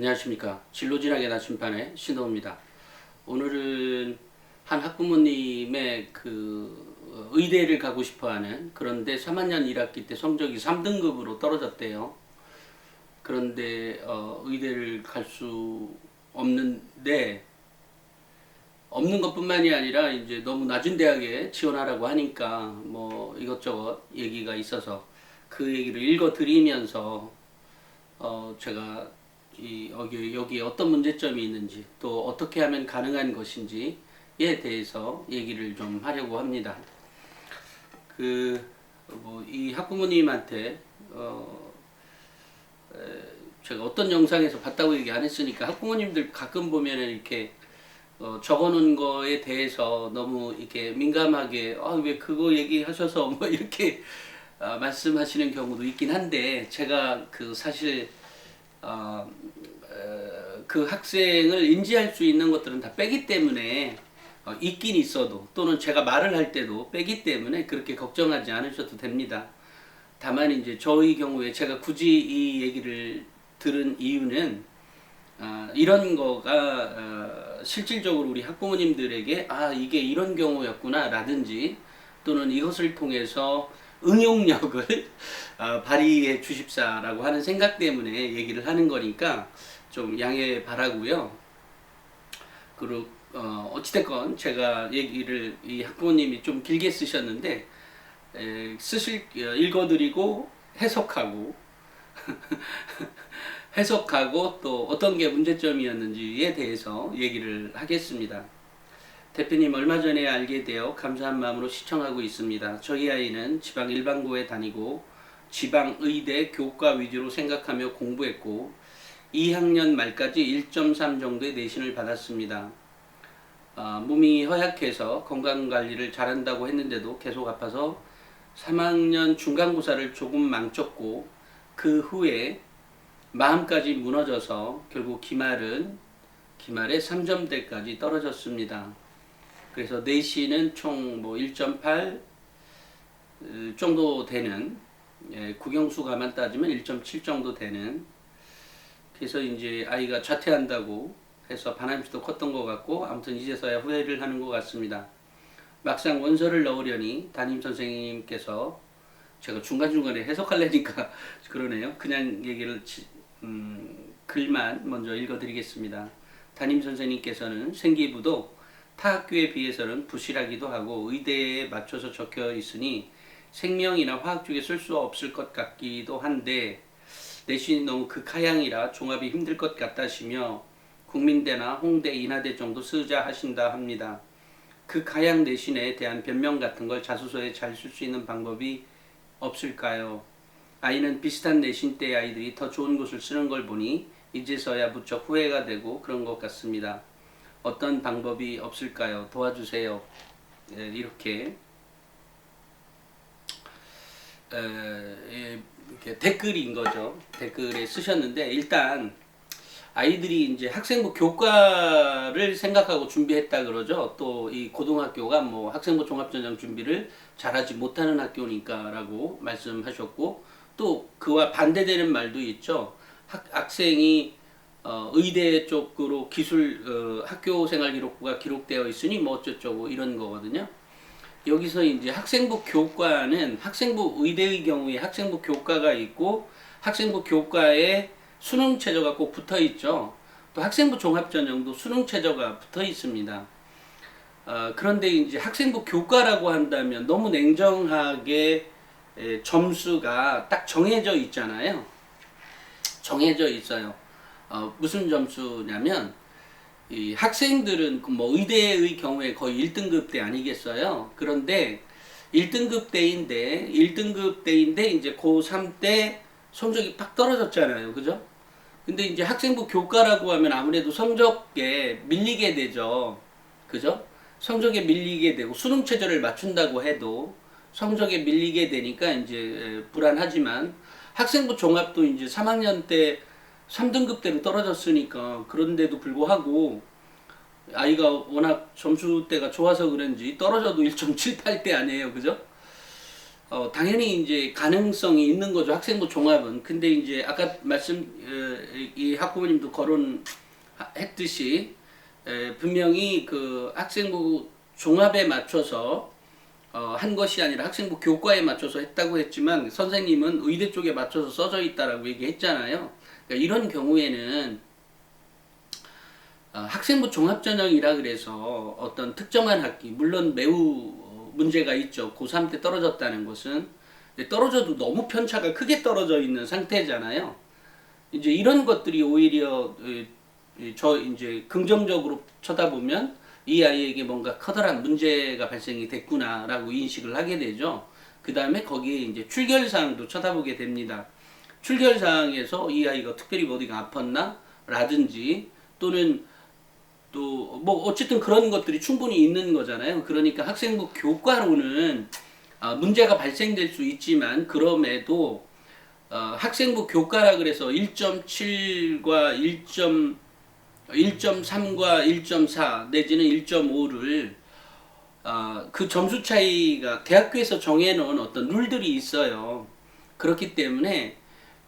안녕하십니까. 진로진학의 나침반의 신동입니다. 오늘은 한 학부모님의 그 어, 의대를 가고 싶어 하는 그런데 3학년 1학기 때 성적이 3등급으로 떨어졌대요. 그런데 어, 의대를 갈 수 없는데 없는 것뿐만이 아니라 이제 너무 낮은 대학에 지원하라고 하니까 뭐 이것저것 얘기가 있어서 그 얘기를 읽어 드리면서 어 제가 이 여기 여기에 어떤 문제점이 있는지 또 어떻게 하면 가능한 것인지에 대해서 얘기를 좀 하려고 합니다. 그 뭐 이 학부모님한테 어 에, 제가 어떤 영상에서 봤다고 얘기 안 했으니까 학부모님들 가끔 보면은 이렇게 어, 적어놓은 거에 대해서 너무 이렇게 민감하게 아, 왜 그거 얘기하셔서 뭐 이렇게 아, 말씀하시는 경우도 있긴 한데 제가 그 사실 어, 어, 그 학생을 인지할 수 있는 것들은 다 빼기 때문에 어, 있긴 있어도 또는 제가 말을 할 때도 빼기 때문에 그렇게 걱정하지 않으셔도 됩니다. 다만 이제 저의 경우에 제가 굳이 이 얘기를 들은 이유는 아, 이런 거가 어, 실질적으로 우리 학부모님들에게 아 이게 이런 경우였구나 라든지 또는 이것을 통해서 응용력을 어, 발휘해 주십사라고 하는 생각 때문에 얘기를 하는 거니까 좀 양해 바라고요. 그리고 어, 어찌됐건 제가 얘기를 이 학부모님이 좀 길게 쓰셨는데 에, 쓰실 어, 읽어드리고 해석하고 해석하고 또 어떤 게 문제점이었는지에 대해서 얘기를 하겠습니다. 대표님 얼마 전에 알게 되어 감사한 마음으로 시청하고 있습니다. 저희 아이는 지방 일반고에 다니고 지방 의대 교과 위주로 생각하며 공부했고 2학년 말까지 1.3 정도의 내신을 받았습니다. 아, 몸이 허약해서 건강 관리를 잘한다고 했는데도 계속 아파서 3학년 중간고사를 조금 망쳤고 그 후에 마음까지 무너져서 결국 기말은 기말에 3점대까지 떨어졌습니다. 그래서 내신은 총뭐 1.8 어, 정도 되는 예, 국영수가만 따지면 1.7 정도 되는 그래서 이제 아이가 자퇴한다고 해서 바람수도 컸던 것 같고 아무튼 이제서야 후회를 하는 것 같습니다. 막상 원서를 넣으려니 담임 선생님께서 제가 중간중간에 해석하려니까 그러네요. 그냥 얘기를 지- 음, 글만 먼저 읽어드리겠습니다. 담임 선생님께서는 생기부도 타 학교에 비해서는 부실하기도 하고 의대에 맞춰서 적혀 있으니 생명이나 화학 쪽에 쓸 수 없을 것 같기도 한데 내신이 너무 극하향이라 종합이 힘들 것 같다시며 국민대나 홍대, 인하대 정도 쓰자 하신다 합니다. 극하향 내신에 대한 변명 같은 걸 자소서에 잘 쓸 수 있는 방법이 없을까요? 아이는 비슷한 내신 때 아이들이 더 좋은 곳을 쓰는 걸 보니 이제서야 무척 후회가 되고 그런 것 같습니다. 어떤 방법이 없을까요? 도와주세요. 예, 이렇게 에, 예, 이렇게 댓글인 거죠. 댓글에 쓰셨는데 일단 아이들이 이제 학생부 교과를 생각하고 준비했다 그러죠. 또 이 고등학교가 뭐 학생부 종합전형 준비를 잘하지 못하는 학교니까라고 말씀하셨고 또 그와 반대되는 말도 있죠. 학, 학생이 어, 의대 쪽으로 기술 어, 학교 생활 기록부가 기록되어 있으니 뭐 어쩌저쩌고 이런 거거든요. 여기서 이제 학생부 교과는 학생부 의대의 경우에 학생부 교과가 있고 학생부 교과에 수능 최저가 꼭 붙어 있죠. 또 학생부 종합 전형도 수능 최저가 붙어 있습니다. 어, 그런데 이제 학생부 교과라고 한다면 너무 냉정하게 에, 점수가 딱 정해져 있잖아요. 정해져 있어요. 어, 무슨 점수냐면 이 학생들은 그뭐 의대의 경우에 거의 1등급 대 아니겠어요. 그런데 1등급 대인데 1등급 대인데 이제 고3 때 성적이 팍 떨어졌잖아요. 그죠? 근데 이제 학생부 교과라고 하면 아무래도 성적에 밀리게 되죠. 그죠? 성적에 밀리게 되고 수능 최저를 맞춘다고 해도 성적에 밀리게 되니까 이제 불안하지만 학생부 종합도 이제 3학년 때 3등급대로 떨어졌으니까 그런데도 불구하고 아이가 워낙 점수대가 좋아서 그런지 떨어져도 1.78대 아니에요. 그죠? 어, 당연히 이제 가능성이 있는 거죠. 학생부 종합은. 근데 이제 아까 말씀, 어, 이 학부모님도 거론했듯이 에, 분명히 그 학생부 종합에 맞춰서 어, 한 것이 아니라 학생부 교과에 맞춰서 했다고 했지만 선생님은 의대 쪽에 맞춰서 써져 있다라고 얘기했잖아요. 그러니까 이런 경우에는 어, 학생부 종합전형이라 그래서 어떤 특정한 학기 물론 매우 어, 문제가 있죠. 고3 때 떨어졌다는 것은 떨어져도 너무 편차가 크게 떨어져 있는 상태잖아요. 이제 이런 것들이 오히려 에, 에, 저 이제 긍정적으로 쳐다보면 이 아이에게 뭔가 커다란 문제가 발생이 됐구나라고 인식을 하게 되죠. 그 다음에 거기에 이제 출결 사항도 쳐다보게 됩니다. 출결 사항에서 이 아이가 특별히 뭐 어디가 아팠나? 라든지 또는 또 뭐 어쨌든 그런 것들이 충분히 있는 거잖아요. 그러니까 학생부 교과로는 아, 문제가 발생될 수 있지만 그럼에도 어, 학생부 교과라 그래서 1.7과 1. 1.3과 1.4 내지는 1.5를 어, 그 점수 차이가 대학교에서 정해놓은 어떤 룰들이 있어요. 그렇기 때문에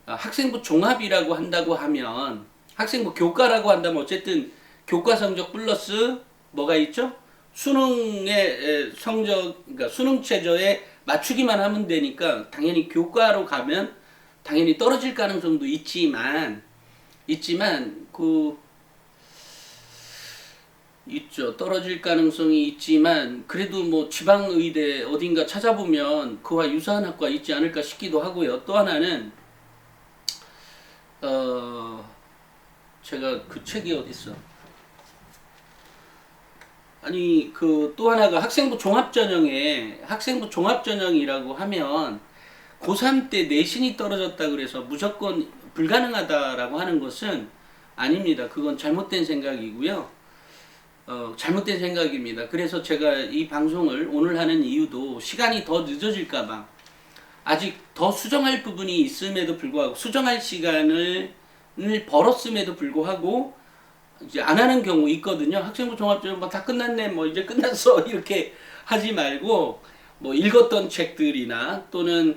어, 학생부 종합이라고 한다고 하면 학생부 교과라고 한다면 어쨌든 교과 성적 플러스 뭐가 있죠? 수능의 에, 성적 그러니까 수능 최저에 맞추기만 하면 되니까 당연히 교과로 가면 당연히 떨어질 가능성도 있지만 있지만 그 있죠. 떨어질 가능성이 있지만 그래도 뭐 지방 의대 어딘가 찾아보면 그와 유사한 학과 있지 않을까 싶기도 하고요. 또 하나는 어 제가 그 책이 어디 있어? 아니 그 또 하나가 학생부 종합전형에 학생부 종합전형이라고 하면 고3 때 내신이 떨어졌다 그래서 무조건 불가능하다라고 하는 것은 아닙니다. 그건 잘못된 생각이고요. 어, 잘못된 생각입니다. 그래서 제가 이 방송을 오늘 하는 이유도 시간이 더 늦어질까봐 아직 더 수정할 부분이 있음에도 불구하고 수정할 시간을 을 벌었음에도 불구하고 이제 안 하는 경우 있거든요. 학생부 종합전형 뭐다 끝났네, 뭐 이제 끝났어 이렇게 하지 말고 뭐 읽었던 책들이나 또는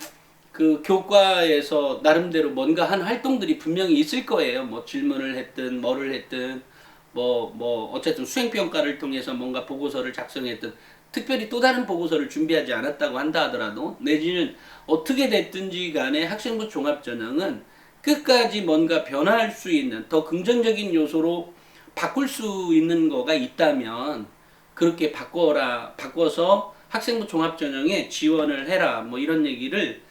그 교과에서 나름대로 뭔가 한 활동들이 분명히 있을 거예요. 뭐 질문을 했든 뭐를 했든 뭐, 뭐, 어쨌든 수행평가를 통해서 뭔가 보고서를 작성했든, 특별히 또 다른 보고서를 준비하지 않았다고 한다 하더라도, 내지는 어떻게 됐든지 간에 학생부 종합전형은 끝까지 뭔가 변화할 수 있는 더 긍정적인 요소로 바꿀 수 있는 거가 있다면, 그렇게 바꿔라, 바꿔서 학생부 종합전형에 지원을 해라, 뭐 이런 얘기를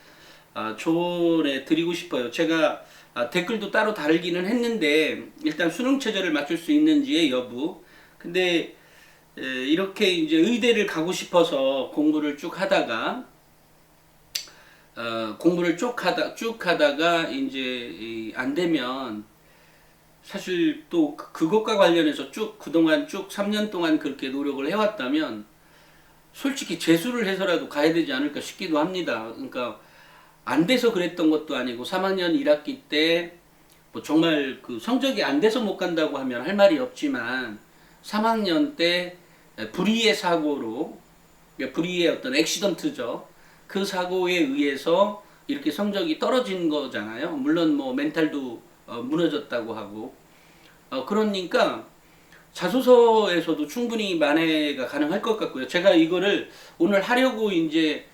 아, 조언해 드리고 싶어요. 제가 아, 댓글도 따로 달기는 했는데 일단 수능 체제를 맞출 수 있는지의 여부. 근데 에, 이렇게 이제 의대를 가고 싶어서 공부를 쭉 하다가 어, 공부를 쭉 하다 쭉 하다가 이제 이, 안 되면 사실 또 그- 그것과 관련해서 쭉 그동안 쭉 3년 동안 그렇게 노력을 해왔다면 솔직히 재수를 해서라도 가야 되지 않을까 싶기도 합니다. 그러니까 안 돼서 그랬던 것도 아니고 3학년 1학기 때 뭐 정말 그 성적이 안 돼서 못 간다고 하면 할 말이 없지만 3학년 때 불의의 사고로 그러니까 불의의 어떤 액시던트죠. 그 사고에 의해서 이렇게 성적이 떨어진 거잖아요. 물론 뭐 멘탈도 어, 무너졌다고 하고 어, 그러니까 자소서에서도 충분히 만회가 가능할 것 같고요. 제가 이거를 오늘 하려고 이제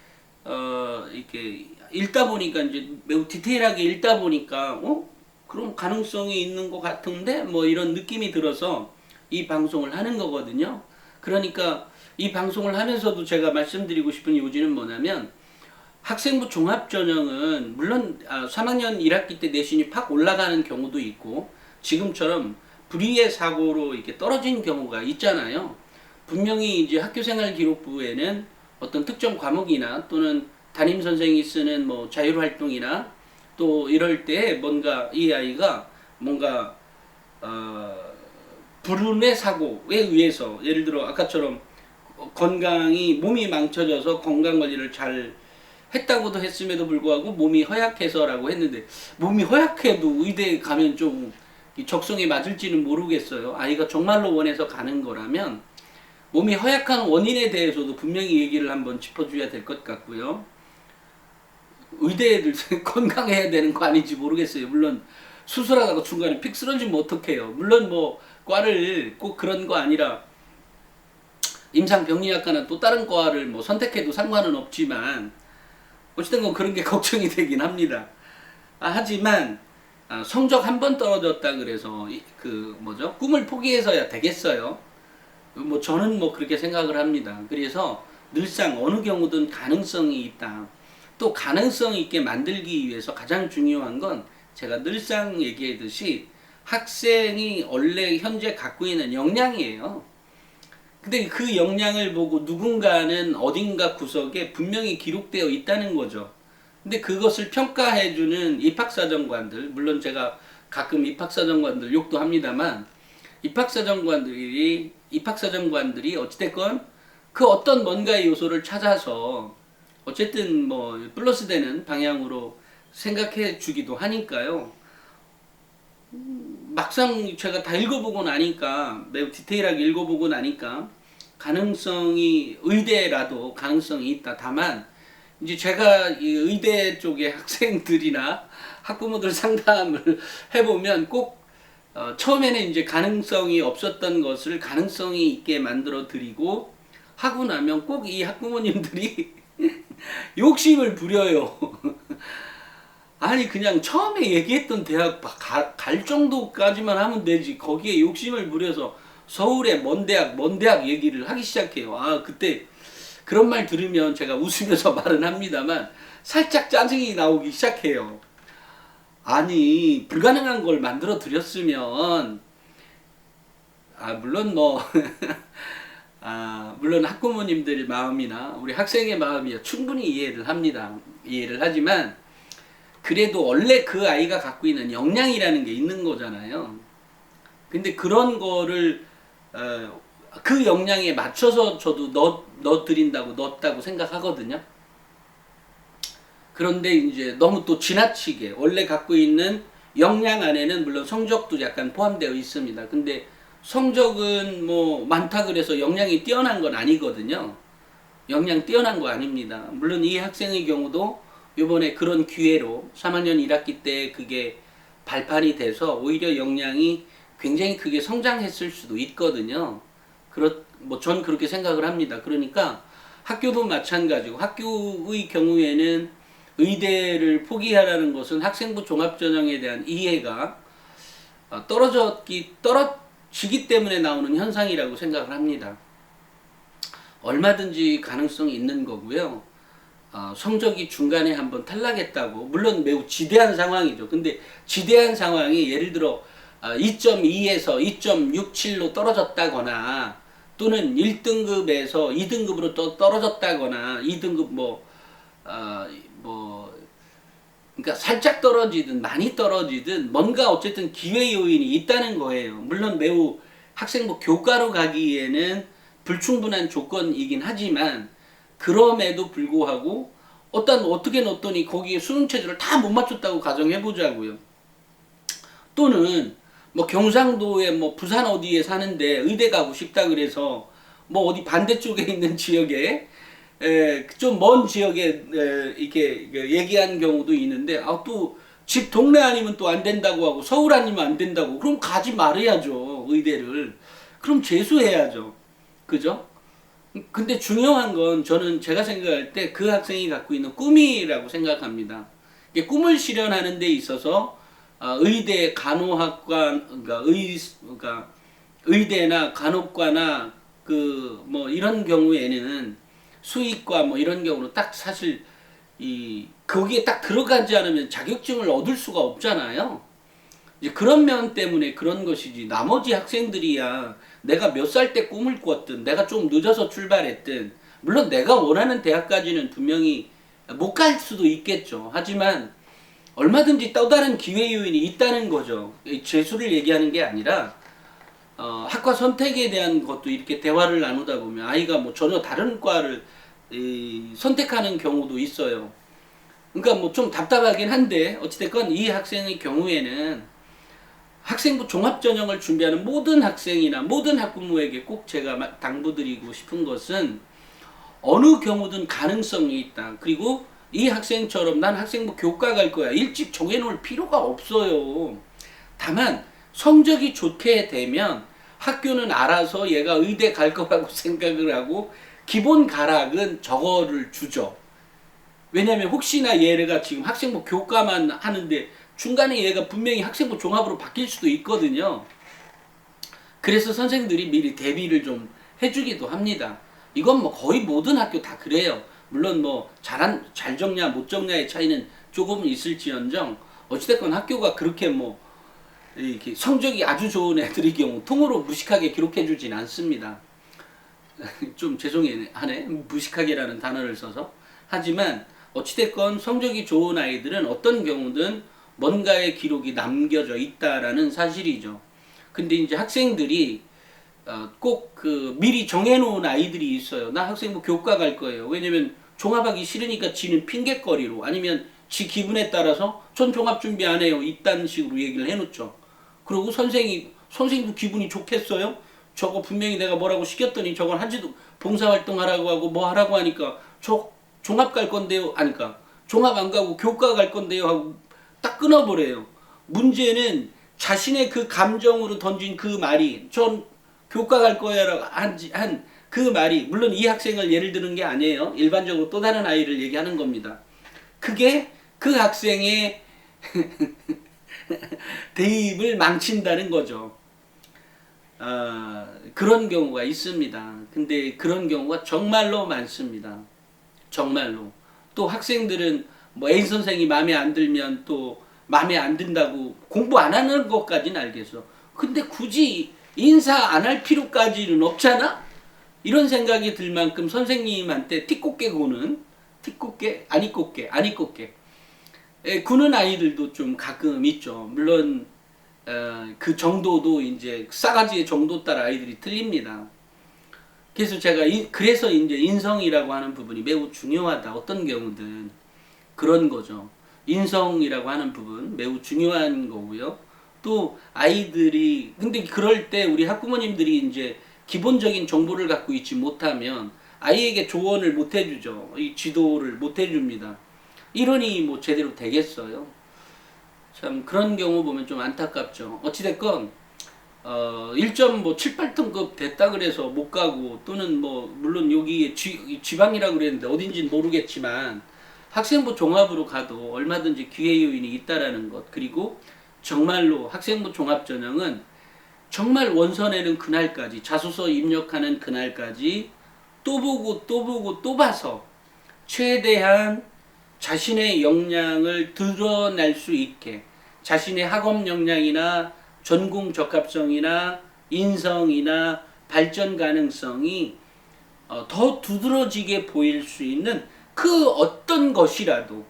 어 이렇게 읽다 보니까 이제 매우 디테일하게 읽다 보니까 어 그럼 가능성이 있는 것 같은데 뭐 이런 느낌이 들어서 이 방송을 하는 거거든요. 그러니까 이 방송을 하면서도 제가 말씀드리고 싶은 요지는 뭐냐면 학생부 종합전형은 물론 아, 3학년 1학기 때 내신이 팍 올라가는 경우도 있고 지금처럼 불의의 사고로 이렇게 떨어진 경우가 있잖아요. 분명히 이제 학교생활 기록부에는 어떤 특정 과목이나 또는 담임 선생이 쓰는 뭐 자율 활동이나 또 이럴 때 뭔가 이 아이가 뭔가 어, 불운의 사고에 의해서 예를 들어 아까처럼 건강이 몸이 망쳐져서 건강 관리를 잘 했다고도 했음에도 불구하고 몸이 허약해서라고 했는데 몸이 허약해도 의대에 가면 좀이 적성에 맞을지는 모르겠어요. 아이가 정말로 원해서 가는 거라면 몸이 허약한 원인에 대해서도 분명히 얘기를 한번 짚어줘야 될 것 같고요. 의대들 건강해야 되는 거 아닌지 모르겠어요. 물론 수술하다가 중간에 픽 쓰러지면 어떡해요. 물론 뭐 과를 꼭 그런 거 아니라 임상병리학과나 또 다른 과를 뭐 선택해도 상관은 없지만 어쨌든 건 그런 게 걱정이 되긴 합니다. 아, 하지만 아, 성적 한 번 떨어졌다 그래서 이- 그 뭐죠 꿈을 포기해서야 되겠어요. 뭐 저는 뭐 그렇게 생각을 합니다. 그래서 늘상 어느 경우든 가능성이 있다. 또 가능성 있게 만들기 위해서 가장 중요한 건 제가 늘상 얘기했듯이 학생이 원래 현재 갖고 있는 역량이에요. 근데 그 역량을 보고 누군가는 어딘가 구석에 분명히 기록되어 있다는 거죠. 근데 그것을 평가해주는 입학사정관들, 물론 제가 가끔 입학사정관들 욕도 합니다만, 입학사정관들이, 입학사정관들이 어찌됐건 그 어떤 뭔가의 요소를 찾아서 어쨌든 뭐 플러스 되는 방향으로 생각해 주기도 하니까요. 막상 제가 다 읽어보고 나니까 매우 디테일하게 읽어보고 나니까 가능성이 의대라도 가능성이 있다. 다만 이제 제가 이 의대 쪽의 학생들이나 학부모들 상담을 해보면 꼭 어, 처음에는 이제 가능성이 없었던 것을 가능성이 있게 만들어 드리고 하고 나면 꼭 이 학부모님들이 욕심을 부려요. 아니 그냥 처음에 얘기했던 대학 가- 갈 정도까지만 하면 되지 거기에 욕심을 부려서 서울의 먼 대학 먼 대학 얘기를 하기 시작해요. 아 그때 그런 말 들으면 제가 웃으면서 말은 합니다만 살짝 짜증이 나오기 시작해요. 아니 불가능한 걸 만들어 드렸으면 아 물론 뭐 아, 물론 학부모님들의 마음이나 우리 학생의 마음이 충분히 이해를 합니다. 이해를 하지만 그래도 원래 그 아이가 갖고 있는 역량이라는 게 있는 거잖아요. 근데 그런 거를 어, 그 역량에 맞춰서 저도 넣, 넣어드린다고 넣었다고 생각하거든요. 그런데 이제 너무 또 지나치게 원래 갖고 있는 역량 안에는 물론 성적도 약간 포함되어 있습니다. 근데 성적은 뭐 많다 그래서 역량이 뛰어난 건 아니거든요. 역량 뛰어난 거 아닙니다. 물론 이 학생의 경우도 이번에 그런 기회로 3학년 1학기 때 그게 발판이 돼서 오히려 역량이 굉장히 크게 성장했을 수도 있거든요. 그렇 뭐 전 그렇게 생각을 합니다. 그러니까 학교도 마찬가지고 학교의 경우에는 의대를 포기하라는 것은 학생부 종합전형에 대한 이해가 어, 떨어졌기 떨어 지기 때문에 나오는 현상이라고 생각을 합니다. 얼마든지 가능성이 있는 거고요. 어, 성적이 중간에 한번 탈락했다고 물론 매우 지대한 상황이죠. 근데 지대한 상황이 예를 들어 어, 2.2에서 2.67로 떨어졌다거나 또는 1등급에서 2등급으로 또 떨어졌다거나 2등급 뭐 어, 뭐 그러니까 살짝 떨어지든 많이 떨어지든 뭔가 어쨌든 기회 요인이 있다는 거예요. 물론 매우 학생부 교과로 가기에는 불충분한 조건이긴 하지만 그럼에도 불구하고 어떤 어떻게 넣었더니 거기에 수능 체제를 다 못 맞췄다고 가정해 보자고요. 또는 뭐 경상도에 뭐 부산 어디에 사는데 의대 가고 싶다 그래서 뭐 어디 반대쪽에 있는 지역에 좀 먼 지역에 에, 이렇게 얘기한 경우도 있는데 아 또 집 동네 아니면 또 안 된다고 하고 서울 아니면 안 된다고 그럼 가지 말아야죠 의대를 그럼 재수해야죠 그죠? 근데 중요한 건 저는 제가 생각할 때 그 학생이 갖고 있는 꿈이라고 생각합니다. 꿈을 실현하는 데 있어서 어, 의대 간호학과 그러니까 의 그러니까 의대나 간호과나 그 뭐 이런 경우에는 수의과 뭐 이런 경우는 딱 사실 이 거기에 딱 들어가지 않으면 자격증을 얻을 수가 없잖아요. 이제 그런 면 때문에 그런 것이지 나머지 학생들이야 내가 몇 살 때 꿈을 꿨든 내가 좀 늦어서 출발했든 물론 내가 원하는 대학까지는 분명히 못 갈 수도 있겠죠. 하지만 얼마든지 또 다른 기회 요인이 있다는 거죠. 이 재수를 얘기하는 게 아니라 어, 학과 선택에 대한 것도 이렇게 대화를 나누다 보면 아이가 뭐 전혀 다른 과를 이, 선택하는 경우도 있어요. 그러니까 뭐 좀 답답하긴 한데 어찌됐건 이 학생의 경우에는 학생부 종합전형을 준비하는 모든 학생이나 모든 학부모에게 꼭 제가 마- 당부드리고 싶은 것은 어느 경우든 가능성이 있다. 그리고 이 학생처럼 난 학생부 교과 갈 거야. 일찍 정해놓을 필요가 없어요. 다만 성적이 좋게 되면 학교는 알아서 얘가 의대 갈 거라고 생각을 하고 기본 가락은 저거를 주죠. 왜냐면 혹시나 얘가 지금 학생부 교과만 하는데 중간에 얘가 분명히 학생부 종합으로 바뀔 수도 있거든요. 그래서 선생들이 미리 대비를 좀 해주기도 합니다. 이건 뭐 거의 모든 학교 다 그래요. 물론 뭐 잘한 잘 적냐 못 적냐의 차이는 조금 있을지언정 어찌됐건 학교가 그렇게 뭐 이렇게 성적이 아주 좋은 애들의 경우 통으로 무식하게 기록해 주진 않습니다. 좀 죄송하네 무식하게라는 단어를 써서 하지만 어찌됐건 성적이 좋은 아이들은 어떤 경우든 뭔가의 기록이 남겨져 있다라는 사실이죠. 근데 이제 학생들이 어, 꼭그 미리 정해놓은 아이들이 있어요. 나 학생부 교과 갈 거예요. 왜냐면 종합하기 싫으니까 지는 핑계거리로 아니면 지 기분에 따라서 전 종합 준비 안 해요. 이딴 식으로 얘기를 해놓죠. 그리고 선생이 선생님도 기분이 좋겠어요. 저거 분명히 내가 뭐라고 시켰더니 저걸 한지도 봉사활동 하라고 하고 뭐 하라고 하니까 저 종합 갈 건데요. 아니까 종합 안 가고 교과 갈 건데요 하고 딱 끊어버려요. 문제는 자신의 그 감정으로 던진 그 말이 전 교과 갈 거야라고 한한 그 말이 물론 이 학생을 예를 드는 게 아니에요. 일반적으로 또 다른 아이를 얘기하는 겁니다. 그게 그 학생의 대입을 망친다는 거죠. 아, 그런 경우가 있습니다. 근데 그런 경우가 정말로 많습니다. 정말로. 또 학생들은 뭐 A 선생이 마음에 안 들면 또 마음에 안 든다고 공부 안 하는 것까지는 알겠어. 근데 굳이 인사 안 할 필요까지는 없잖아? 이런 생각이 들 만큼 선생님한테 티꽃게 구는 티꽃게 아니꽃게 아니꽃게 에, 구는 아이들도 좀 가끔 있죠. 물론 어, 그 정도도 이제 싸가지의 정도 따라 아이들이 틀립니다. 그래서 제가 이, 그래서 이제 인성이라고 하는 부분이 매우 중요하다. 어떤 경우든 그런 거죠. 인성이라고 하는 부분 매우 중요한 거고요. 또 아이들이 근데 그럴 때 우리 학부모님들이 이제 기본적인 정보를 갖고 있지 못하면 아이에게 조언을 못 해주죠. 이 지도를 못 해줍니다. 이러니 뭐 제대로 되겠어요. 참 그런 경우 보면 좀 안타깝죠. 어찌됐건 어 1점 뭐 7, 8등급 됐다 그래서 못 가고 또는 뭐 물론 여기 지, 지방이라 그랬는데 어딘지는 모르겠지만 학생부 종합으로 가도 얼마든지 기회 요인이 있다라는 것 그리고 정말로 학생부 종합 전형은 정말 원서내는 그날까지 자소서 입력하는 그날까지 또 보고 또 보고 또 봐서 최대한 자신의 역량을 드러낼 수 있게 자신의 학업 역량이나 전공 적합성이나 인성이나 발전 가능성이 어, 더 두드러지게 보일 수 있는 그 어떤 것이라도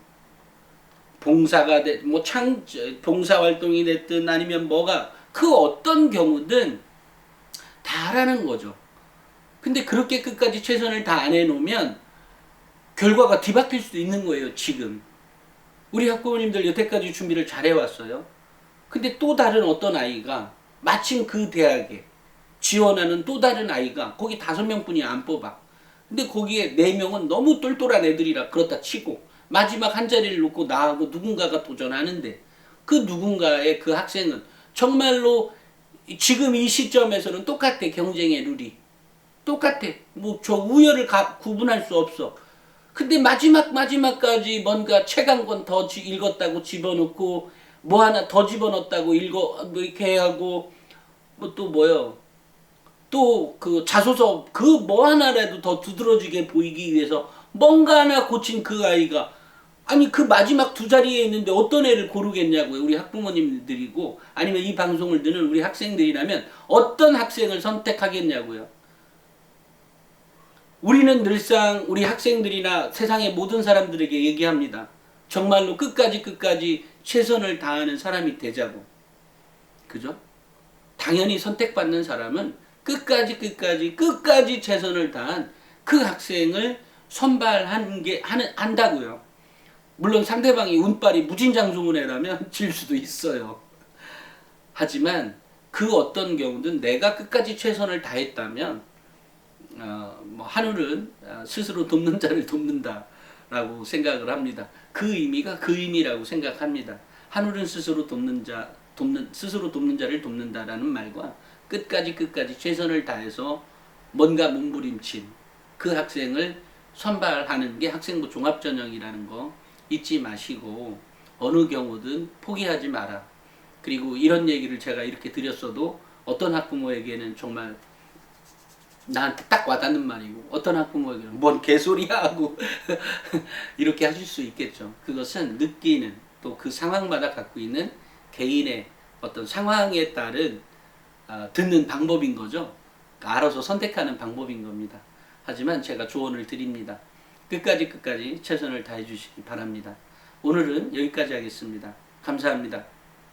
봉사가 됐, 뭐 창, 봉사 활동이 됐든 아니면 뭐가 그 어떤 경우든 다 하라는 거죠. 근데 그렇게 끝까지 최선을 다 안 해놓으면 결과가 뒤바뀔 수도 있는 거예요, 지금. 우리 학부모님들 여태까지 준비를 잘 해왔어요. 근데 또 다른 어떤 아이가 마침 그 대학에 지원하는 또 다른 아이가 거기 다섯 명 뿐이 안 뽑아. 근데 거기에 네 명은 너무 똘똘한 애들이라 그렇다 치고 마지막 한 자리를 놓고 나하고 누군가가 도전하는데 그 누군가의 그 학생은 정말로 지금 이 시점에서는 똑같아 경쟁의 룰이 똑같아 뭐 저 우열을 가, 구분할 수 없어 근데 마지막 마지막까지 뭔가 책 한 권 더 읽었다고 집어넣고 뭐 하나 더 집어넣었다고 읽어 뭐 이렇게 하고 뭐 또 뭐요? 또 그 자소서 그 뭐 하나라도 더 두드러지게 보이기 위해서 뭔가 하나 고친 그 아이가 아니 그 마지막 두 자리에 있는데 어떤 애를 고르겠냐고요 우리 학부모님들이고 아니면 이 방송을 듣는 우리 학생들이라면 어떤 학생을 선택하겠냐고요 우리는 늘상 우리 학생들이나 세상의 모든 사람들에게 얘기합니다 정말로 끝까지 끝까지 최선을 다하는 사람이 되자고 그죠? 당연히 선택받는 사람은 끝까지 끝까지 끝까지 최선을 다한 그 학생을 선발한 게 하는 한다고요. 물론 상대방이 운빨이 무진장중은 애라면 질 수도 있어요. 하지만 그 어떤 경우든 내가 끝까지 최선을 다했다면 어, 뭐 하늘은 어, 스스로 돕는 자를 돕는다. 라고 생각을 합니다. 그 의미가 그 의미라고 생각합니다. 하늘은 스스로 돕는 자, 돕는, 스스로 돕는 자를 돕는다라는 말과 끝까지 끝까지 최선을 다해서 뭔가 몸부림친 그 학생을 선발하는 게 학생부 종합전형이라는 거 잊지 마시고 어느 경우든 포기하지 마라. 그리고 이런 얘기를 제가 이렇게 드렸어도 어떤 학부모에게는 정말 나한테 딱 와닿는 말이고 어떤 학부모에게는 뭔 개소리야 하고 이렇게 하실 수 있겠죠. 그것은 느끼는 또 그 상황마다 갖고 있는 개인의 어떤 상황에 따른 아, 듣는 방법인 거죠. 알아서 선택하는 방법인 겁니다. 하지만 제가 조언을 드립니다. 끝까지 끝까지 최선을 다해 주시기 바랍니다. 오늘은 여기까지 하겠습니다. 감사합니다.